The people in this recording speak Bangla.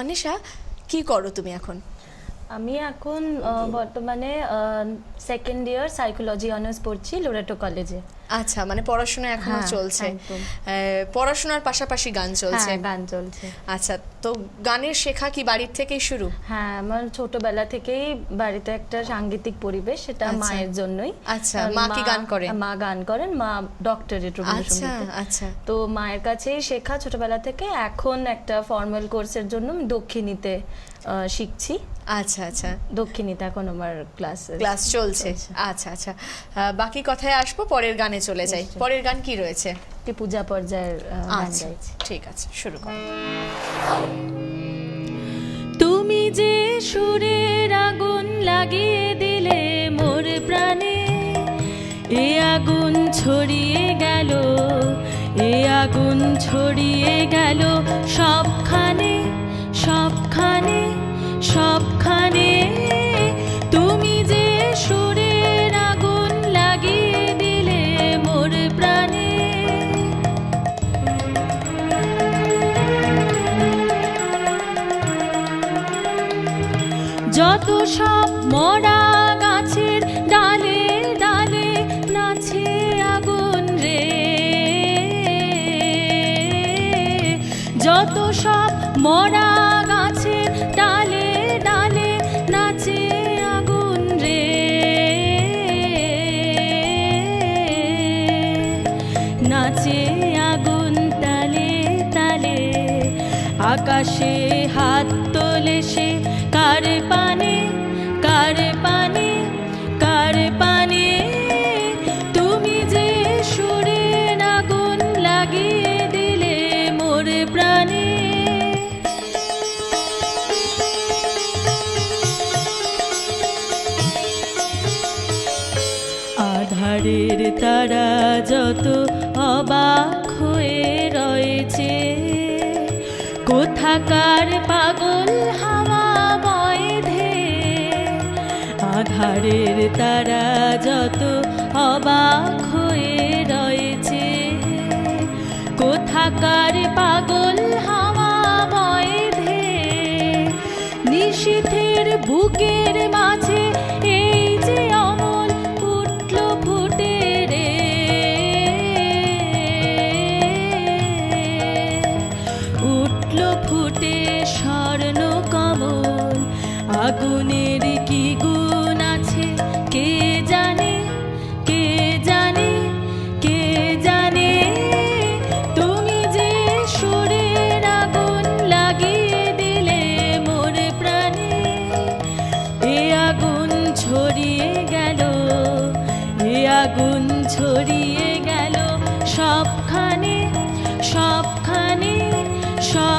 অনিশা, কি করো তুমি এখন? আমি এখন বর্তমানে সেকেন্ড ইয়ার সাইকোলজি অনার্স পড়ছি লোরেটো কলেজে আচ্ছা মানে পড়াশোনা এখনও হ্যাঁ, চলছে। পড়াশোনার পাশাপাশি গান চলছে। হ্যাঁ গান চলছে। আচ্ছা তো গানের শেখা কি বাড়ির থেকেই শুরু? হ্যাঁ আমার ছোটবেলা থেকেই বাড়িতে একটা সাংগীতিক পরিবেশ সেটা আচ্ছা। মায়ের জন্যই। আচ্ছা, মা কি গান করেন? মা গান করেন মা ডক্টরেট আচ্ছা আচ্ছা। তো মায়ের কাছেই শেখা ছোটবেলা থেকে। এখন একটা ফর্মাল কোর্সের জন্য দক্ষিণীতে শিখছি। আচ্ছা আচ্ছা। দক্ষিণীতে এখন আমার ক্লাস ক্লাস চলছে। আচ্ছা আচ্ছা। বাকি কথায় আসব পরের গানে চলে যাই। পরের গান কি রয়েছে? পূজা পর্যায়ের গান আচ্ছা গাইছি ঠিক আছে শুরু করো। তুমি যে সুরের আগুন লাগিয়ে দিলে মোর প্রাণে এ আগুন ছড়িয়ে গেল এ আগুন ছড়িয়ে গেল। যত সব মরা গাছের ডালে ডালে নাচে আগুন রে। যত সব মরা ডালে ডালে নাচে আগুন রে। আকাশে হাত তোলে সে কার পানে, কার তুমি যে লাগিয়ে দিলে মোর প্রাণে। আধারের তারা যত অবাক হয়ে রয়েছে কোথাকার পাগল হাওয়া বয়ধে আধারের তারা যত অবাক হয়ে রয়েছে। কোথাকার পাগল হাওয়া বয়ধে নিশীথের বুকের মাঝে আগুনের কি গুণ আছে? কে জানে কে জানে কে জানে? তুমি যে সুরের আগুন লাগিয়ে দিলে মোর প্রাণে, এ আগুন ছড়িয়ে গেল, এ আগুন ছড়িয়ে গেল সবখানে সবখানে সবখানে